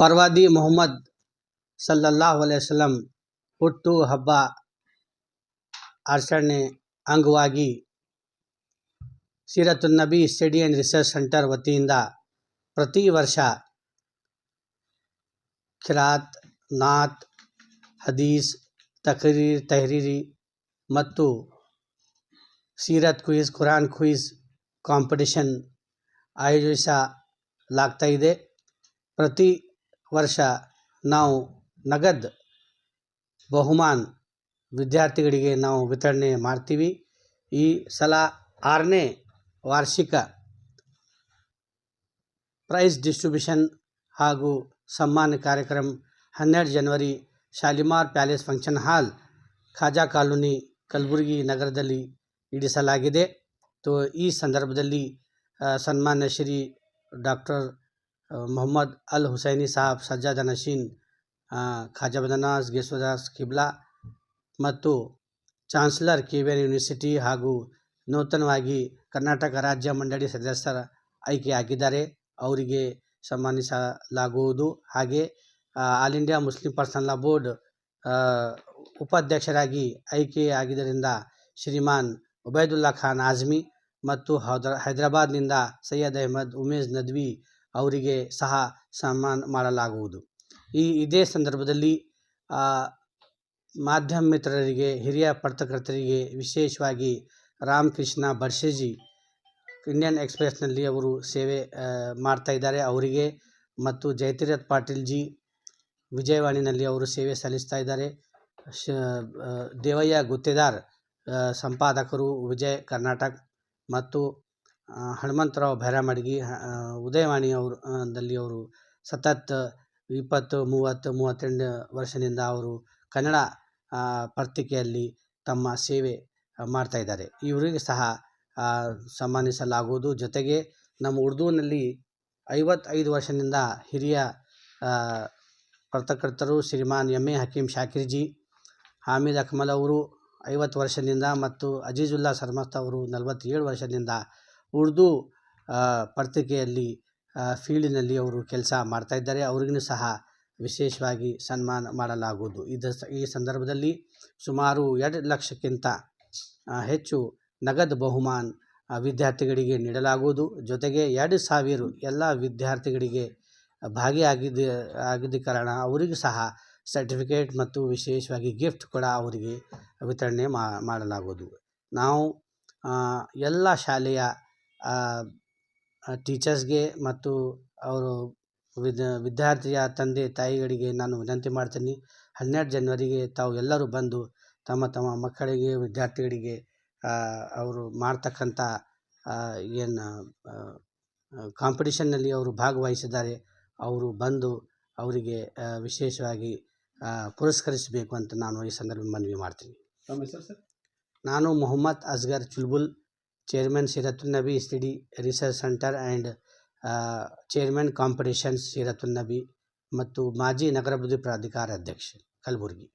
ಪರ್ವಾದಿ ಮೊಹಮ್ಮದ್ ಸಲ್ಲಲ್ಲಾಹು ವಸಲ್ಲಂ ಹುಟ್ಟು ಹಬ್ಬ ಆಚರಣೆ ಅಂಗವಾಗಿ Seeratun Nabi study and research center ವತಿಯಿಂದ ಪ್ರತಿ ವರ್ಷ ಖಿರಾತ್ ನಾತ್, ಹದೀಸ್, ತಕರೀರ್, ತೆಹರೀರಿ ಮತ್ತು ಸೀರತ್ ಕ್ವಿಜ್, ಕುರಾನ್ ಕ್ವಿಜ್ ಕಾಂಪಿಟಿಷನ್ ಆಯೋಜಿಸಲಾಗ್ತಾ ಇದೆ. ಪ್ರತಿ ವರ್ಷ ನಾವು ನಗದು ಬಹುಮಾನ ವಿದ್ಯಾರ್ಥಿಗಳಿಗೆ ನಾವು ವಿತರಣೆ ಮಾಡ್ತೀವಿ. ಈ ಸಲ ಆರನೇ ವಾರ್ಷಿಕ ಪ್ರೈಸ್ ಡಿಸ್ಟ್ರಿಬ್ಯೂಷನ್ ಹಾಗೂ ಸನ್ಮಾನ ಕಾರ್ಯಕ್ರಮ ಹನ್ನೆರಡು ಜನವರಿ Shalimar palace function hall Khaja colony Kalaburagi ನಗರದಲ್ಲಿ ಇಡಿಸಲಾಗಿದೆ. ತೋ, ಈ ಸಂದರ್ಭದಲ್ಲಿ ಸನ್ಮಾನ್ಯ ಶ್ರೀ ಡಾಕ್ಟರ್ ಮೊಹಮ್ಮದ್ ಅಲ್ ಹುಸೈನಿ ಸಾಹಬ್ ಸಜ್ಜಾದ ನಶೀನ್ ಖಾಜಬದನಾಸ್ ಕಿಬ್ಲಾ ಮತ್ತು chancellor K V R university ಹಾಗೂ ನೂತನವಾಗಿ ಕರ್ನಾಟಕ ರಾಜ್ಯ ಮಂಡಳಿ ಸದಸ್ಯರ ಆಯ್ಕೆಯಾಗಿದ್ದಾರೆ ಅವರಿಗೆ ಸನ್ಮಾನಿಸಲಾಗುವುದು. ಹಾಗೆ all India Muslim personal board ಉಪಾಧ್ಯಕ್ಷರಾಗಿ ಆಯ್ಕೆಯಾಗಿದ್ದರಿಂದ ಶ್ರೀಮಾನ್ ಉಬೈದುಲ್ಲಾ ಖಾನ್ ಆಜ್ಮಿ ಮತ್ತು ಹೌದ್ರ, ಹೈದರಾಬಾದ್ನಿಂದ ಸೈಯದ್ ಅಹಮದ್ ಉಮೇಶ್ ನದ್ವಿ ಅವರಿಗೆ ಸಹ ಸನ್ಮಾನ ಮಾಡಲಾಗುವುದು. ಈ ಇದೇ ಸಂದರ್ಭದಲ್ಲಿ ಮಾಧ್ಯಮ ಮಿತ್ರರಿಗೆ, ಹಿರಿಯ ಪತ್ರಕರ್ತರಿಗೆ ವಿಶೇಷವಾಗಿ ರಾಮಕೃಷ್ಣ ಬಡ್ಸೇಜಿ ಇಂಡಿಯನ್ ಎಕ್ಸ್ಪ್ರೆಸ್ನಲ್ಲಿ ಅವರು ಸೇವೆ ಮಾಡ್ತಾ ಇದ್ದಾರೆ. ಅವರಿಗೆ ಮತ್ತು ಜಯತೀರಥ್ ಪಾಟೀಲ್ ಜಿ, ವಿಜಯವಾಣಿನಲ್ಲಿ ಅವರು ಸೇವೆ ಸಲ್ಲಿಸ್ತಾ ಇದ್ದಾರೆ. ಶ ದೇವಯ್ಯ ಗುತ್ತೇದಾರ್ ಸಂಪಾದಕರು ವಿಜಯ್ ಕರ್ನಾಟಕ ಮತ್ತು ಹನುಮಂತರಾವ್ ಭೈರಮಡ್ಗಿ ಆ, ಉದಯವಾಣಿ ಅವರು ದಲ್ಲಿ ಅವರು ಸತತ ಇಪ್ಪತ್ತು ಮೂವತ್ತು ಮೂವತ್ತೆಂಟು ವರ್ಷದಿಂದ ಅವರು ಕನ್ನಡ ಪತ್ರಿಕೆಯಲ್ಲಿ ತಮ್ಮ ಸೇವೆ ಮಾಡ್ತಾ ಇದ್ದಾರೆ. ಇವರಿಗೆ ಸಹ ಸನ್ಮಾನಿಸಲಾಗುವುದು. ಜೊತೆಗೆ ನಮ್ಮ ಉರ್ದುವಿನಲ್ಲಿ ಐವತ್ತೈದು ವರ್ಷದಿಂದ ಹಿರಿಯ ಪತ್ರಕರ್ತರು ಶ್ರೀಮಾನ್ ಎಂ ಎ ಹಕೀಂ ಶಾಕಿರ್ಜಿ ಹಾಮೀದ್ ಅಕ್ಮಲ್ ಅವರು ಐವತ್ತು ವರ್ಷದಿಂದ ಮತ್ತು ಅಜೀಜುಲ್ಲಾ ಸರ್ಮಸ್ತ್ ಅವರು ನಲವತ್ತೇಳು ವರ್ಷದಿಂದ ಉರ್ದು ಪತ್ರಿಕೆಯಲ್ಲಿ ಫೀಲ್ಡಿನಲ್ಲಿ ಅವರು ಕೆಲಸ ಮಾಡ್ತಾಯಿದ್ದಾರೆ ಅವ್ರಿಗೂ ಸಹ ವಿಶೇಷವಾಗಿ ಸನ್ಮಾನ ಮಾಡಲಾಗುವುದು. ಇದು ಈ ಸಂದರ್ಭದಲ್ಲಿ ಸುಮಾರು ಎರಡು ಲಕ್ಷಕ್ಕಿಂತ ಹೆಚ್ಚು ನಗದು ಬಹುಮಾನ ವಿದ್ಯಾರ್ಥಿಗಳಿಗೆ ನೀಡಲಾಗುವುದು. ಜೊತೆಗೆ ಎರಡು ಸಾವಿರ ಎಲ್ಲ ವಿದ್ಯಾರ್ಥಿಗಳಿಗೆ ಭಾಗಿಯಾಗಿದ್ದ, ಆಗಿದ್ದ ಕಾರಣ ಅವರಿಗೂ ಸಹ ಸರ್ಟಿಫಿಕೇಟ್ ಮತ್ತು ವಿಶೇಷವಾಗಿ ಗಿಫ್ಟ್ ಕೂಡ ಅವರಿಗೆ ವಿತರಣೆ ಮಾಡಲಾಗುವುದು. ನಾವು ಎಲ್ಲ ಶಾಲೆಯ ಟೀಚರ್ಸ್ಗೆ ಮತ್ತು ಅವರು ವಿದ್ಯ ವಿದ್ಯಾರ್ಥಿಯ ತಂದೆ ತಾಯಿಗಳಿಗೆ ನಾನು ವಿನಂತಿ ಮಾಡ್ತೀನಿ ಹನ್ನೆರಡು ಜನ್ವರಿಗೆ ತಾವು ಎಲ್ಲರೂ ಬಂದು ತಮ್ಮ ತಮ್ಮ ಮಕ್ಕಳಿಗೆ ವಿದ್ಯಾರ್ಥಿಗಳಿಗೆ ಅವರು ಮಾಡ್ತಕ್ಕಂಥ ಏನು ಕಾಂಪಿಟೇಷನ್ನಲ್ಲಿ ಅವರು ಭಾಗವಹಿಸಿದ್ದಾರೆ ಅವರು ಬಂದು ಅವರಿಗೆ ವಿಶೇಷವಾಗಿ ಪುರಸ್ಕರಿಸಬೇಕು ಅಂತ ನಾನು ಈ ಸಂದರ್ಭ ಮನವಿ ಮಾಡ್ತೀನಿ. ನಾನು Mohammed Asgar Chulbul. Chairman Seeratul Nabi study research centre and chairman competitions Seeratul Nabi ಮತ್ತು ಮಾಜಿ ನಗರಾಭಿವೃದ್ಧಿ ಪ್ರಾಧಿಕಾರ ಅಧ್ಯಕ್ಷ, ಕಲಬುರಗಿ.